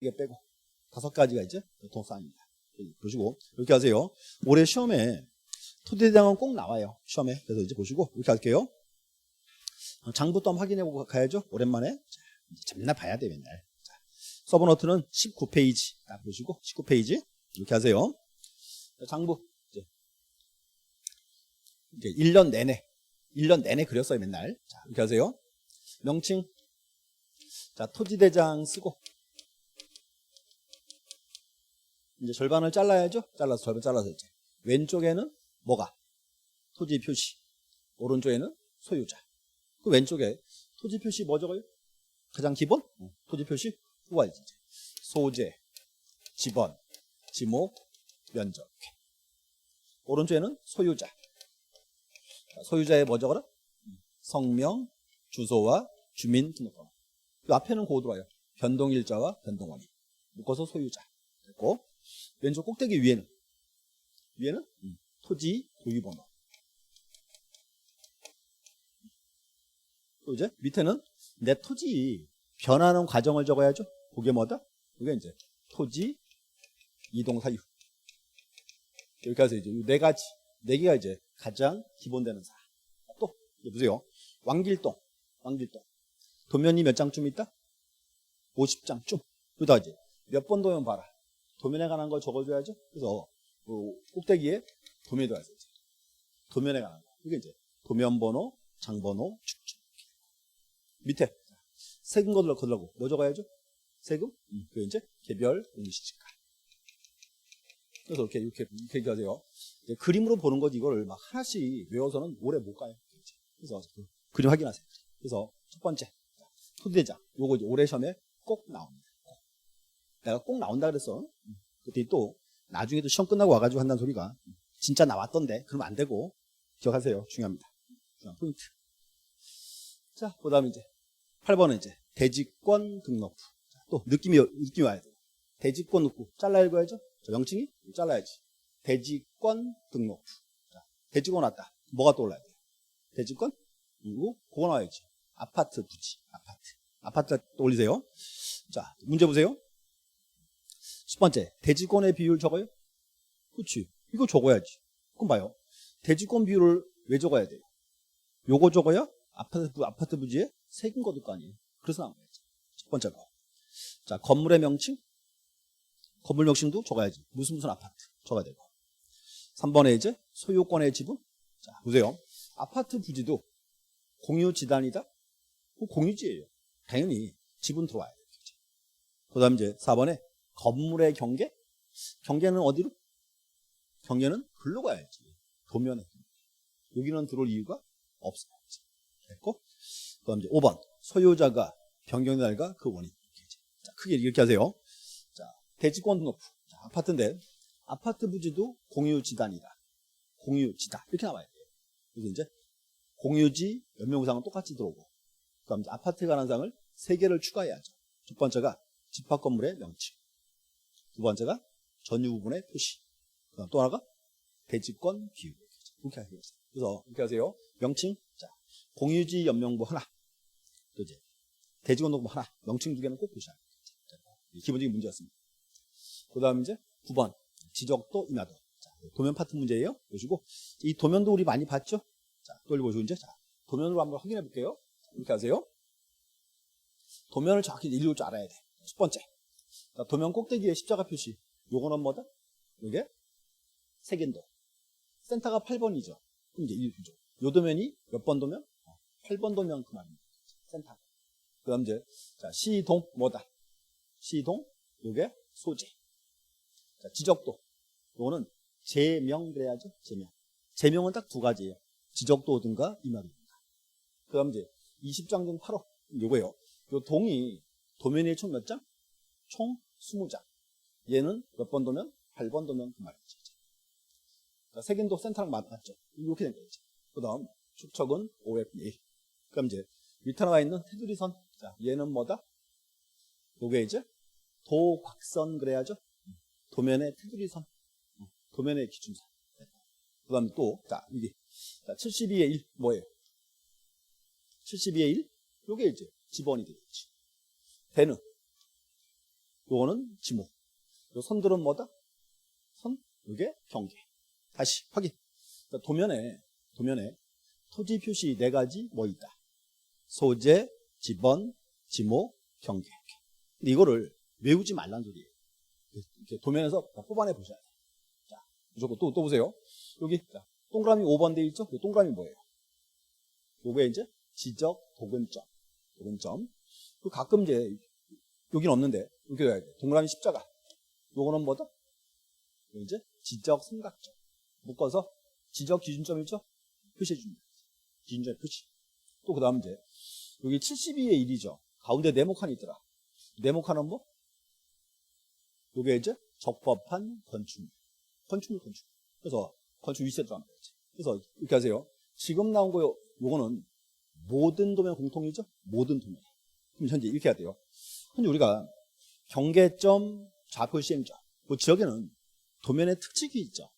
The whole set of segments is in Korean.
이게 빼고 다섯 가지가 이제 동사입니다. 보시고 이렇게 하세요. 올해 시험에 토대장은 꼭 나와요. 시험에. 그래서 이제 보시고 이렇게 할게요. 장부터 한번 확인해 보고 가야죠. 오랜만에. 자, 이제 맨날 봐야 돼 맨날. 자, 서브노트는 19페이지. 딱 보시고 19페이지 이렇게 하세요. 자, 장부 이제 이제 1년 내내 1년 내내 그렸어요 맨날. 자 이렇게 하세요. 명칭 자 토지대장 쓰고 이제 절반을 잘라야죠. 잘라서 절반 잘라서 이제 왼쪽에는 뭐가 토지 표시, 오른쪽에는 소유자. 그 왼쪽에 토지 표시 뭐 적어요? 가장 기본 어, 토지 표시 후가 이제 소재, 지번, 지목, 면적. 오른쪽에는 소유자. 자, 소유자의 뭐 적어라? 성명, 주소와 주민등록번호. 그 앞에는 고들어와요 변동일자와 변동원인. 묶어서 소유자. 됐고 왼쪽 꼭대기 위에는 위에는 음, 토지 도유번호. 또 이제 밑에는 내 토지 변하는 과정을 적어야죠. 그게 뭐다? 그게 이제 토지 이동 사유. 여기까지 이제 이네 가지 네 개가 이제 가장 기본되는 사항. 또 보세요. 왕길동, 왕길동. 도면이 몇 장쯤 있다? 50장쯤. 그다 이제 몇 번 도면 봐라. 도면에 관한 걸 적어줘야죠. 그래서 그 꼭대기에 도면이 들어가 있어요. 도면에 관한 거. 이게 이제 도면 번호, 장 번호, 축축. 밑에 세금 거들러 거들라고 뭐 적어야죠? 세금? 음, 그 이제 개별 공시지가. 그래서 이렇게 이렇게 이렇게 얘기하세요. 이제 그림으로 보는 거지 이걸 막 하나씩 외워서는 오래 못 가요. 그래서 그 그림 확인하세요. 그래서 첫 번째 토대장 요거 이제 시험에 꼭 나옵니다. 꼭. 내가 꼭 나온다 그랬어. 음, 그때 또 나중에도 시험 끝나고 와가지고 한다는 소리가 음, 진짜 나왔던데 그러면 안 되고 기억하세요. 중요합니다. 포인트. 자, 그 다음에 이제 8번은 이제 대지권 등록부. 자, 또 느낌이 느낌이 와야 돼요. 대지권 넣고 잘라 읽어야죠. 자, 명칭이 잘라야지. 대지권 등록부. 자, 대지권 왔다. 뭐가 떠올라야 돼요? 대지권? 그리고 그거 나와야지. 아파트 부지. 아파트. 아파트 떠올리세요. 자, 문제 보세요. 10번째. 대지권의 비율 적어요? 그렇지. 이거 적어야지. 그럼 봐요. 대지권 비율을 왜 적어야 돼요? 요거 적어야 아파트, 부- 아파트 부지에 세금 거둘 거 아니에요. 그래서 나온 거죠. 첫 번째 거. 자, 건물의 명칭. 건물 명칭도 적어야지. 무슨 무슨 아파트 적어야 되고. 3번에 이제 소유권의 지분. 자, 보세요. 아파트 부지도 공유 지단이다? 그 공유지예요. 당연히 지분 들어와야 돼요. 그 다음 이제 4번에 건물의 경계. 경계는 어디로? 경계는 글로 가야지. 도면에. 여기는 들어올 이유가 없어요. 됐고. 그 다음 이제 5번. 소유자가 변경된 날과 그 원인. 자, 크게 이렇게 하세요. 자, 대지권 등록부. 자, 아파트인데, 아파트 부지도 공유지단이다. 공유지다. 이렇게 나와야 돼요. 그래서 이제, 공유지 연명상은 똑같이 들어오고, 그 다음 아파트에 관한 사항을 세 개를 추가해야죠. 첫 번째가 집합 건물의 명칭. 두 번째가 전유 부분의 표시. 또 하나가 대지권 비율. 이렇게 하세요. 그래서 이렇게 하세요. 명칭. 자, 공유지 연명부 하나. 또 이제 대지권 등록부 하나. 명칭 두 개는 꼭 보셔야 돼요. 기본적인 문제였습니다. 그 다음 이제 9번. 지적도 임야도. 자, 도면 파트 문제예요. 보시고 이 도면도 우리 많이 봤죠? 자, 또 읽어보시고 이제 자, 도면으로 한번 확인해 볼게요. 이렇게 하세요. 도면을 정확히 읽을 줄 알아야 돼. 첫 번째. 자, 도면 꼭대기에 십자가 표시. 요거는 뭐다? 요게 색인도. 센터가 8번이죠. 그럼 이제 1죠. 요 도면이 몇 번 도면? 8번 도면 그 말입니다. 센터. 그 다음 이제, 자, 시동, 뭐다? 시동, 요게 소재. 자, 지적도. 요거는 제명 그래야죠. 제명. 제명은 딱 두 가지예요. 지적도든가 이 말입니다. 그 다음 이제 20장 중 8호. 요거예요. 요 동이 도면이 총몇 장? 총 20장. 얘는 몇 번 도면? 8번 도면 그 말이지. 자, 색인도 센터랑 맞죠? 이렇게 된 거죠. 그 다음, 축척은 500분의 1. 그럼 이제, 밑에 나와 있는 테두리선. 자, 얘는 뭐다? 요게 이제, 도곽선 그래야죠? 도면의 테두리선. 도면의 기준선. 그 다음에 또, 자, 이게. 자, 72의 1, 뭐예요? 72의 1? 요게 이제, 지번이 되겠지. 대는, 요거는 지목. 요 선들은 뭐다? 선, 요게 경계. 다시 확인. 자, 도면에, 도면에 토지 표시 네 가지 뭐 있다. 소재, 지번, 지목, 경계. 근데 이거를 외우지 말란 소리예요. 이렇게 도면에서 뽑아내 보셔야 돼요. 자, 무조건 또, 또 보세요. 여기, 자, 동그라미 5번 돼 있죠? 이 동그라미 뭐예요? 요게 이제 지적 도근점. 도근점. 그 가끔 이제, 여긴 없는데, 여기 해야 돼. 동그라미 십자가. 요거는? 요 이제 지적 삼각점. 묶어서 지적 기준점이죠? 표시해 줍니다. 기준점 표시. 또 그 다음 이제, 여기 72의 1이죠. 가운데 네모칸이 있더라. 네모칸은 뭐? 요게 이제 적법한 건축물. 건축물, 건축물. 그래서 건축 들어가면 되지. 그래서 이렇게 하세요. 지금 나온 거 요거는 모든 도면 공통이죠? 모든 도면. 그럼 현재 이렇게 해야 돼요. 현재 우리가 경계점, 좌표 시행점. 그 지역에는 도면의 특징이 있죠.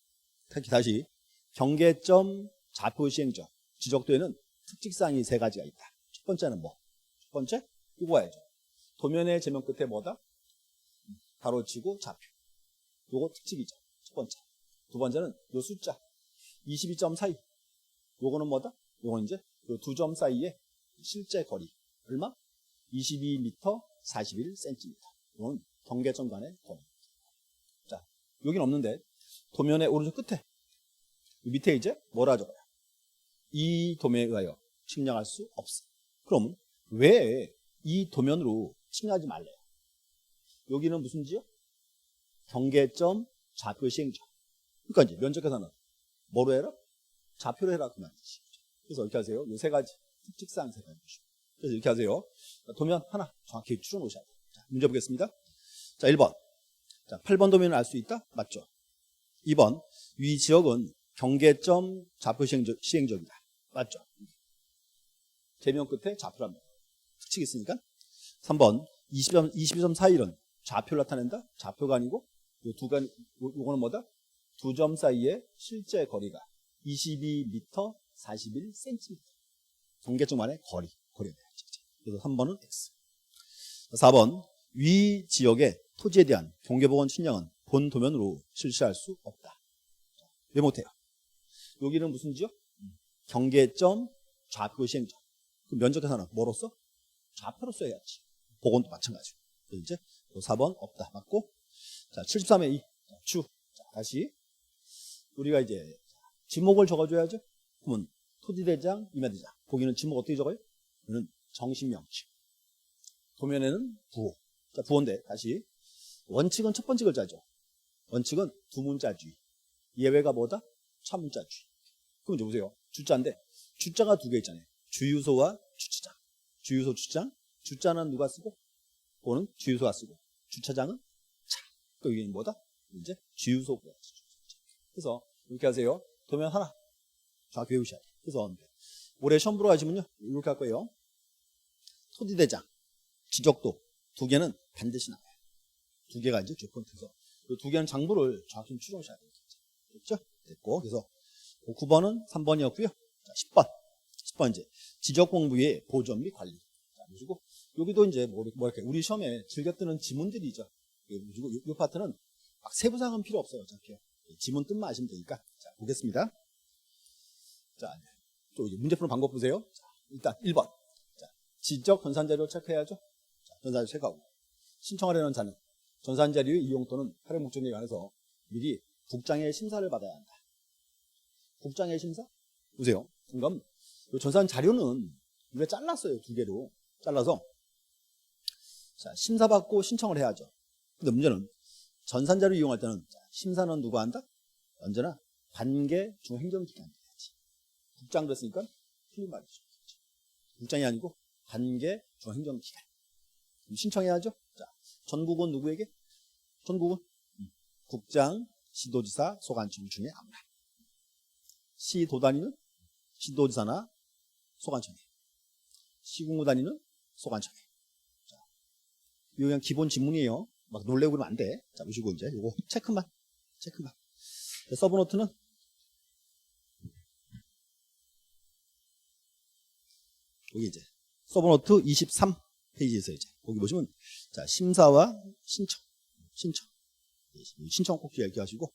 특히 다시 경계점, 좌표 시행점. 지적도에는 특징사항이 세 가지가 있다. 첫 번째는 뭐? 첫 번째? 봐야죠. 도면의 제면 끝에 뭐다? 가로치고 좌표. 요거 특징이죠. 첫 번째. 두 번째는 요 숫자. 22점 사이. 요거는 뭐다? 요거는 이제 요 두 점 사이의 실제 거리. 얼마? 22m 41cm. 이건 경계점 간의 거리. 자, 여긴 없는데 도면의 오른쪽 끝에 이 밑에 이제 뭐라 적어요? 이 도면에 의하여 측량할 수 없어. 그럼 왜 이 도면으로 측량하지 말래요? 여기는 무슨 지역? 경계점 좌표 시행점. 그러니까 이제 면적 계산은 뭐로 해라? 좌표로 해라 그 말이지. 그래서 이렇게 하세요. 이세 가지 특징사항 세 가지. 그래서 이렇게 하세요. 자, 도면 하나 정확히 추려 놓으셔야 돼요. 자, 문제 보겠습니다. 자, 1번. 자, 8번 도면을 알 수 있다? 맞죠? 2번. 위 지역은 경계점 좌표 시행적, 시행적이다. 맞죠? 제명 끝에 좌표랍니다. 특징이 있으니까. 3번. 22점, 22점 사이는 좌표를 나타낸다? 좌표가 아니고 요 두 간, 요- 요거는 뭐다? 두 점 사이의 실제 거리가 22m 41cm. 경계점 안의 거리, 돼야지. 그래서 3번은 X. 4번, 위 지역의 토지에 대한 경계보건 측량은 본 도면으로 실시할 수 없다. 자, 왜 못해요? 여기는 무슨 지역? 경계점, 좌표 시행점. 그 면적 계산은 뭐로써? 좌표로 써야지. 보건도 마찬가지고. 이제 4번 없다. 맞고. 자, 73의 2. 자, 주. 자, 다시. 우리가 이제 지목을 적어줘야죠. 그러면 토지대장, 임야대장. 거기는 지목 어떻게 적어요? 정신 명칭. 도면에는 부호. 자, 부호인데, 다시. 원칙은 첫 번째 글자죠. 원칙은 두 문자주의. 예외가 뭐다? 차문자주의. 그럼 이제 보세요. 주자인데, 주자가 두 개 있잖아요. 주유소와 주차장. 주유소, 주차장. 주자는 누가 쓰고? 그거는 주유소가 쓰고. 주차장은 차. 그 이게 뭐다? 이제 주유소가 쓰죠. 그래서 이렇게 하세요. 도면 하나. 정확히 외우셔야 돼요. 그래서 올해 시험 보러 가시면요. 이렇게 할 거예요. 토지대장, 지적도 두 개는 반드시 나와요. 두 개가 이제 조건트에서 두 개는 장부를 정확히 추정하셔야 돼요. 됐죠? 됐고 그래서 9번은 3번이었고요. 자, 10번. 10번 이제 지적 공부의 보존 및 관리. 자, 보시고 여기도 이제 뭐, 뭐 이렇게 우리 시험에 즐겨 뜨는 지문들이죠. 그리고 이, 이 파트는 막 세부사항은 필요 없어요. 어차피 지문 뜻만 아시면 되니까. 자, 보겠습니다. 자, 또 문제 푸는 방법 보세요. 자, 일단 1번. 자, 지적 전산 자료 체크해야죠. 자, 전산 자료 체크하고 신청하려는 자는 전산 자료의 이용 또는 활용 목적에 관해서 미리 국장의 심사를 받아야 한다. 국장의 심사? 보세요. 그럼 이 전산 자료는 우리가 잘랐어요. 두 개로 잘라서 자, 심사받고 신청을 해야죠. 근데 문제는 전산 자료 이용할 때는 자, 심사는 누가 한다? 언제나 관계 중행정기관이 해야지. 국장 그랬으니까 틀린 말이죠. 국장이 아니고 관계 중행정기관. 그럼 신청해야죠. 자, 전국은 누구에게? 전국은 음, 국장, 시도지사, 소관청 중에 아무나. 시도 단위는 시도지사나 소관청에. 시군구 단위는 소관청에. 자, 이거 그냥 기본 지문이에요. 막 놀래고 그러면 안 돼. 자, 보시고 이제 요거 체크만, 체크만. 자, 서브노트는 여기 이제 서브노트 23 페이지에서 이제 거기 보시면 자 심사와 신청 신청. 예, 신청 꼭 기억하시고